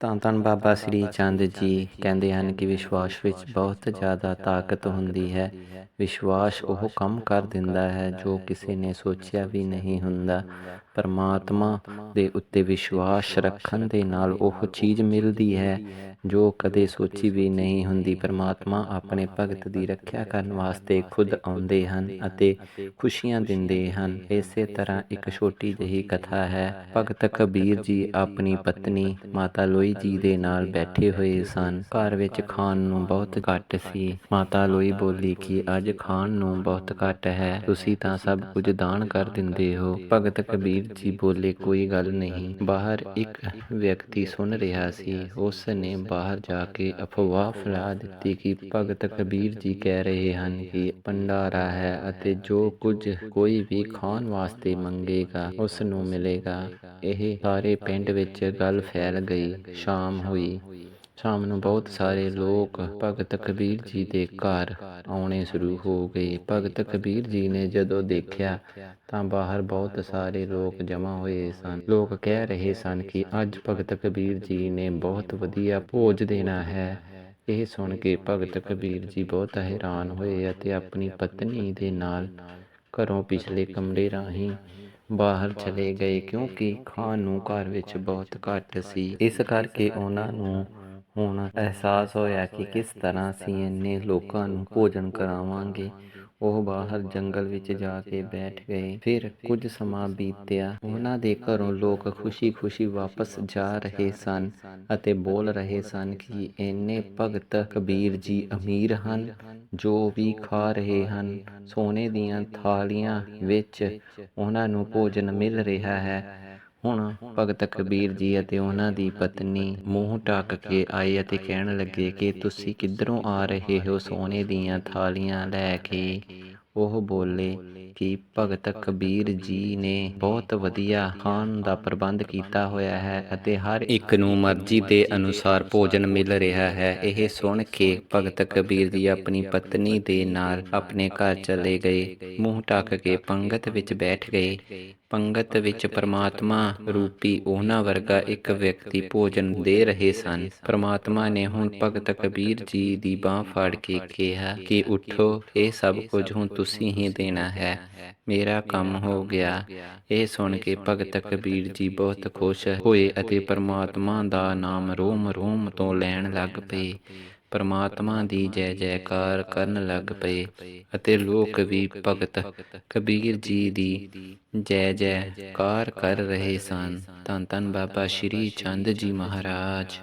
ਤਾਂ ਧੰਨ ਬਾਬਾ ਸ੍ਰੀ ਚੰਦ ਜੀ ਕਹਿੰਦੇ ਹਨ ਕਿ ਵਿਸ਼ਵਾਸ ਵਿੱਚ ਬਹੁਤ ਜ਼ਿਆਦਾ ਤਾਕਤ ਹੁੰਦੀ ਹੈ। ਵਿਸ਼ਵਾਸ ਉਹ ਕੰਮ ਕਰ ਦਿੰਦਾ ਹੈ ਜੋ ਕਿਸੇ ਨੇ ਸੋਚਿਆ ਵੀ ਨਹੀਂ ਹੁੰਦਾ। ਪਰਮਾਤਮਾ ਦੇ ਉੱਤੇ ਵਿਸ਼ਵਾਸ ਰੱਖਣ ਦੇ ਨਾਲ ਉਹ ਚੀਜ਼ ਮਿਲਦੀ ਹੈ, ਜੋ ਕਦੇ ਸੋਚੀ ਵੀ ਨਹੀਂ ਹੁੰਦੀ। ਪਰਮਾਤਮਾ ਆਪਣੇ ਭਗਤ ਦੀ ਰੱਖਿਆ ਕਰਨ ਵਾਸਤੇ ਖੁਦ ਆਉਂਦੇ ਹਨ ਅਤੇ ਖੁਸ਼ੀਆਂ ਦਿੰਦੇ ਹਨ। ਇਸੇ ਤਰ੍ਹਾਂ ਇੱਕ ਛੋਟੀ ਜਿਹੀ ਕਥਾ ਹੈ, ਭਗਤ ਕਬੀਰ ਜੀ ਆਪਣੀ ਪਤਨੀ ਮਾਤਾ ਲੋਈ ਜੀ ਦੇ ਨਾਲ ਬੈਠੇ ਹੋਏ ਸਨ। ਘਰ ਵਿੱਚ ਖਾਣ ਨੂੰ ਬਹੁਤ ਘੱਟ ਸੀ। ਮਾਤਾ ਲੋਈ ਬੋਲੀ ਕਿ ਅੱਜ ਖਾਣ ਨੂੰ ਬਹੁਤ ਘੱਟ ਹੈ, ਤੁਸੀਂ ਤਾਂ ਸਭ ਕੁਝ ਦਾਨ ਕਰ ਦਿੰਦੇ ਹੋ। ਭਗਤ ਕਬੀਰ ਜੀ ਬੋਲੇ ਕੋਈ ਗੱਲ ਨਹੀਂ। ਬਾਹਰ ਇੱਕ ਵਿਅਕਤੀ ਸੁਣ ਰਿਹਾ ਸੀ। ਉਸ ਨੇ ਬਾਹਰ ਜਾ ਕੇ ਅਫਵਾਹ ਫੈਲਾ ਦਿੱਤੀ ਕਿ ਭਗਤ ਕਬੀਰ ਜੀ ਕਹਿ ਰਹੇ ਹਨ ਕਿ ਭੰਡਾਰਾ ਹੈ ਅਤੇ ਜੋ ਕੁਝ ਕੋਈ ਵੀ ਖਾਣ ਵਾਸਤੇ ਮੰਗੇਗਾ ਉਸ ਨੂੰ ਮਿਲੇਗਾ। ਇਹ ਸਾਰੇ ਪਿੰਡ ਵਿੱਚ ਗੱਲ ਫੈਲ ਗਈ। ਸ਼ਾਮ ਹੋਈ। ਸ਼ਾਮ ਨੂੰ ਬਹੁਤ ਸਾਰੇ ਲੋਕ ਭਗਤ ਕਬੀਰ ਜੀ ਦੇ ਘਰ ਆਉਣੇ ਸ਼ੁਰੂ ਹੋ ਗਏ। ਭਗਤ ਕਬੀਰ ਜੀ ਨੇ ਜਦੋਂ ਦੇਖਿਆ ਤਾਂ ਬਾਹਰ ਬਹੁਤ ਸਾਰੇ ਲੋਕ ਜਮ੍ਹਾਂ ਹੋਏ ਸਨ। ਲੋਕ ਕਹਿ ਰਹੇ ਸਨ ਕਿ ਅੱਜ ਭਗਤ ਕਬੀਰ ਜੀ ਨੇ ਬਹੁਤ ਵਧੀਆ ਭੋਜ ਦੇਣਾ ਹੈ। ਇਹ ਸੁਣ ਕੇ ਭਗਤ ਕਬੀਰ ਜੀ ਬਹੁਤ ਹੈਰਾਨ ਹੋਏ ਅਤੇ ਆਪਣੀ ਪਤਨੀ ਦੇ ਨਾਲ ਘਰੋਂ ਪਿਛਲੇ ਕਮਰੇ ਰਾਹੀਂ ਬਾਹਰ ਚਲੇ ਗਏ ਕਿਉਂਕਿ ਖਾਣ ਨੂੰ ਘਰ ਵਿੱਚ ਬਹੁਤ ਘੱਟ ਸੀ। ਇਸ ਕਰਕੇ ਉਹਨਾਂ ਨੂੰ ਹੁਣ ਅਹਿਸਾਸ ਹੋਇਆ ਕਿ ਕਿਸ ਤਰ੍ਹਾਂ ਅਸੀਂ ਇੰਨੇ ਲੋਕਾਂ ਨੂੰ ਭੋਜਨ ਕਰਾਵਾਂਗੇ। ਉਹ ਬਾਹਰ ਜੰਗਲ ਵਿੱਚ ਜਾ ਕੇ ਬੈਠ ਗਏ। ਫਿਰ ਕੁਝ ਸਮਾਂ ਬੀਤਿਆ। ਉਹਨਾਂ ਦੇ ਘਰੋਂ ਲੋਕ ਖੁਸ਼ੀ-ਖੁਸ਼ੀ ਵਾਪਸ ਜਾ ਰਹੇ ਸਨ ਅਤੇ ਬੋਲ ਰਹੇ ਸਨ ਕਿ ਇੰਨੇ ਭਗਤ ਕਬੀਰ ਜੀ ਅਮੀਰ ਹਨ, ਜੋ ਵੀ ਖਾ ਰਹੇ ਹਨ। ਸੋਨੇ ਦੀਆਂ ਥਾਲੀਆਂ ਵਿੱਚ ਉਹਨਾਂ ਨੂੰ ਭੋਜਨ ਮਿਲ ਰਿਹਾ ਹੈ। ਹੁਣ ਭਗਤ ਕਬੀਰ ਜੀ ਅਤੇ ਉਹਨਾਂ ਦੀ ਪਤਨੀ ਮੂੰਹ ਢੱਕ ਕੇ ਆਏ ਅਤੇ ਕਹਿਣ ਲੱਗੇ ਕਿ ਤੁਸੀਂ ਕਿੱਧਰੋਂ ਆ ਰਹੇ ਹੋ ਸੋਨੇ ਦੀਆਂ ਥਾਲੀਆਂ ਲੈ ਕੇ? ਉਹ ਬੋਲੇ ਕਿ ਭਗਤ ਕਬੀਰ ਜੀ ਨੇ ਬਹੁਤ ਵਧੀਆ ਖਾਣ ਦਾ ਪ੍ਰਬੰਧ ਕੀਤਾ ਹੋਇਆ ਹੈ ਅਤੇ ਹਰ ਇੱਕ ਨੂੰ ਮਰਜ਼ੀ ਦੇ ਅਨੁਸਾਰ ਭੋਜਨ ਮਿਲ ਰਿਹਾ ਹੈ। ਇਹ ਸੁਣ ਕੇ ਭਗਤ ਕਬੀਰ ਜੀ ਆਪਣੀ ਪਤਨੀ ਦੇ ਨਾਲ ਆਪਣੇ ਘਰ ਚਲੇ ਗਏ। ਮੂੰਹ ਢੱਕ ਕੇ ਪੰਗਤ ਵਿੱਚ ਬੈਠ ਗਏ। ਪੰਗਤ ਵਿੱਚ ਪ੍ਰਮਾਤਮਾ ਰੂਪੀ ਉਹਨਾਂ ਵਰਗਾ ਇੱਕ ਵਿਅਕਤੀ ਭੋਜਨ ਦੇ ਰਹੇ ਸਨ। ਪ੍ਰਮਾਤਮਾ ਨੇ ਹੁਣ ਭਗਤ ਕਬੀਰ ਜੀ ਦੀ ਬਾਹ ਫੜ ਕੇ ਕਿਹਾ ਕਿ ਉਠੋ ਇਹ ਸਭ ਕੁਝ ਹੁਣ ਤੁਸੀਂ ਹੀ ਦੇਣਾ ਹੈ ਮੇਰਾ ਕੰਮ ਹੋ ਗਿਆ। ਇਹ ਸੁਣ ਕੇ ਭਗਤ ਕਬੀਰ ਜੀ ਬਹੁਤ ਖੁਸ਼ ਹੋਏ ਅਤੇ ਪ੍ਰਮਾਤਮਾ ਦਾ ਨਾਮ ਰੋਮ ਰੋਮ ਤੋਂ ਲੈਣ ਲੱਗ ਪਏ। ਪਰਮਾਤਮਾ ਦੀ ਜੈ ਜੈਕਾਰ ਕਰਨ ਲੱਗ ਪਏ ਅਤੇ ਲੋਕ ਵੀ ਭਗਤ ਕਬੀਰ ਜੀ ਦੀ ਜੈ ਜੈਕਾਰ ਕਰ ਰਹੇ ਸਨ। ਧੰਨ ਧੰਨ ਬਾਬਾ ਸ਼੍ਰੀ ਚੰਦ ਜੀ ਮਹਾਰਾਜ।